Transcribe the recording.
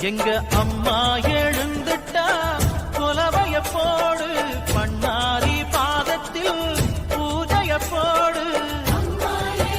எங்க அம்மா